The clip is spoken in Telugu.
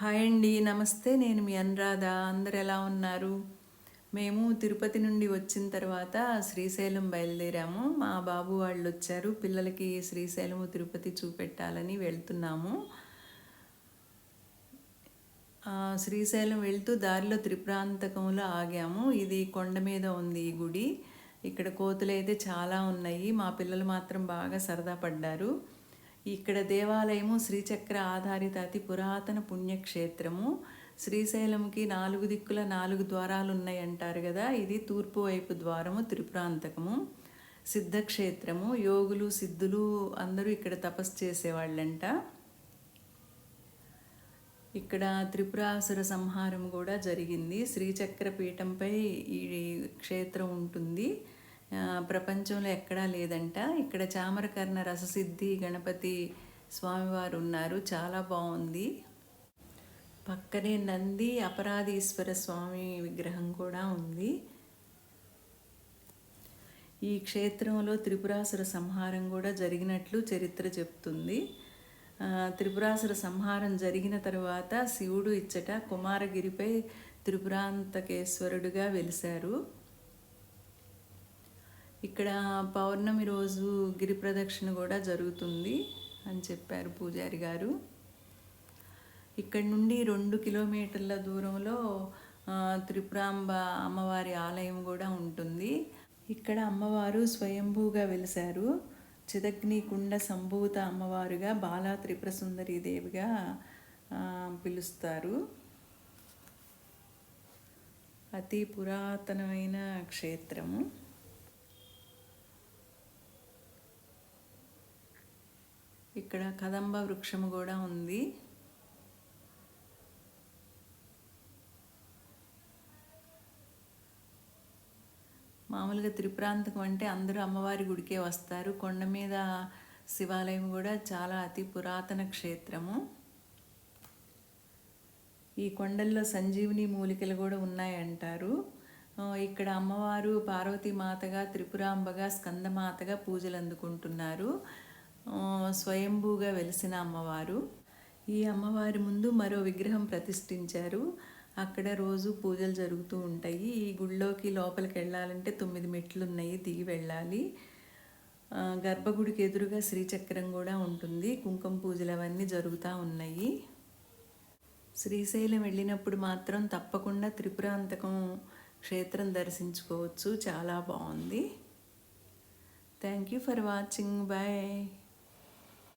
హాయ్ అండి నమస్తే. నేను మీ అనురాధ. అందరు ఎలా ఉన్నారు? మేము తిరుపతి నుండి వచ్చిన తర్వాత శ్రీశైలం బయలుదేరాము. మా బాబు వాళ్ళు వచ్చారు. పిల్లలకి శ్రీశైలము తిరుపతి చూపెట్టాలని వెళ్తున్నాము. శ్రీశైలం వెళ్తూ దారిలో త్రిప్రాంతకంలో ఆగాము. ఇది కొండ మీద ఉంది ఈ గుడి. ఇక్కడ కోతులు అయితే చాలా ఉన్నాయి. మా పిల్లలు మాత్రం బాగా సరదా పడ్డారు. ఇక్కడ దేవాలయము శ్రీచక్ర ఆధారిత అతి పురాతన పుణ్యక్షేత్రము. శ్రీశైలంకి నాలుగు దిక్కుల నాలుగు ద్వారాలు ఉన్నాయి అంటారు కదా. ఇది తూర్పు వైపు ద్వారము త్రిపురాంతకము. సిద్ధక్షేత్రము యోగులు సిద్ధులు అందరూ ఇక్కడ తపస్సు చేసేవాళ్ళంట. ఇక్కడ త్రిపురాసుర సంహారం కూడా జరిగింది. శ్రీచక్ర పీఠంపై ఈ క్షేత్రం ఉంటుంది. ప్రపంచంలో ఎక్కడా లేదంట. ఇక్కడ చామరకర్ణ రససిద్ధి గణపతి స్వామివారు ఉన్నారు. చాలా బాగుంది. పక్కనే నంది అపరాధీశ్వర స్వామి విగ్రహం కూడా ఉంది. ఈ క్షేత్రంలో త్రిపురాసుర సంహారం కూడా జరిగినట్లు చరిత్ర చెప్తుంది. త్రిపురాసుర సంహారం జరిగిన తర్వాత శివుడు ఇచ్చట కుమారగిరిపై త్రిపురాంతకేశ్వరుడుగా వెలిశారు. ఇక్కడ పౌర్ణమి రోజు గిరి ప్రదక్షిణ కూడా జరుగుతుంది అని చెప్పారు పూజారి గారు. ఇక్కడ నుండి రెండు కిలోమీటర్ల దూరంలో త్రిపురాంబ అమ్మవారి ఆలయం కూడా ఉంటుంది. ఇక్కడ అమ్మవారు స్వయంభూగా వెలిశారు. చిదగ్ని కుండ సంభూత అమ్మవారుగా బాలా త్రిపుర దేవిగా పిలుస్తారు. అతి పురాతనమైన క్షేత్రము. ఇక్కడ కదంబ వృక్షము కూడా ఉంది. మామూలుగా త్రిప్రాంతకం అంటే అందరూ అమ్మవారి గుడికే వస్తారు. కొండ మీద శివాలయం కూడా చాలా అతి పురాతన క్షేత్రము. ఈ కొండల్లో సంజీవిని మూలికలు కూడా ఉన్నాయంటారు. ఇక్కడ అమ్మవారు పార్వతీమాతగా త్రిపురాంబగా స్కందమాతగా పూజలు అందుకుంటున్నారు. స్వయంభూగా వెలిసిన అమ్మవారు. ఈ అమ్మవారి ముందు మరో విగ్రహం ప్రతిష్ఠించారు. అక్కడ రోజు పూజలు జరుగుతూ ఉంటాయి. ఈ గుళ్ళోకి లోపలికి వెళ్ళాలంటే తొమ్మిది మెట్లు ఉన్నాయి దిగి వెళ్ళాలి. గర్భగుడికి ఎదురుగా శ్రీచక్రం కూడా ఉంటుంది. కుంకుమ పూజలు అవన్నీ జరుగుతూ ఉన్నాయి. శ్రీశైలం వెళ్ళినప్పుడు మాత్రం తప్పకుండా త్రిపురాంతకం క్షేత్రం దర్శించుకోవచ్చు. చాలా బాగుంది. Thank you for watching bye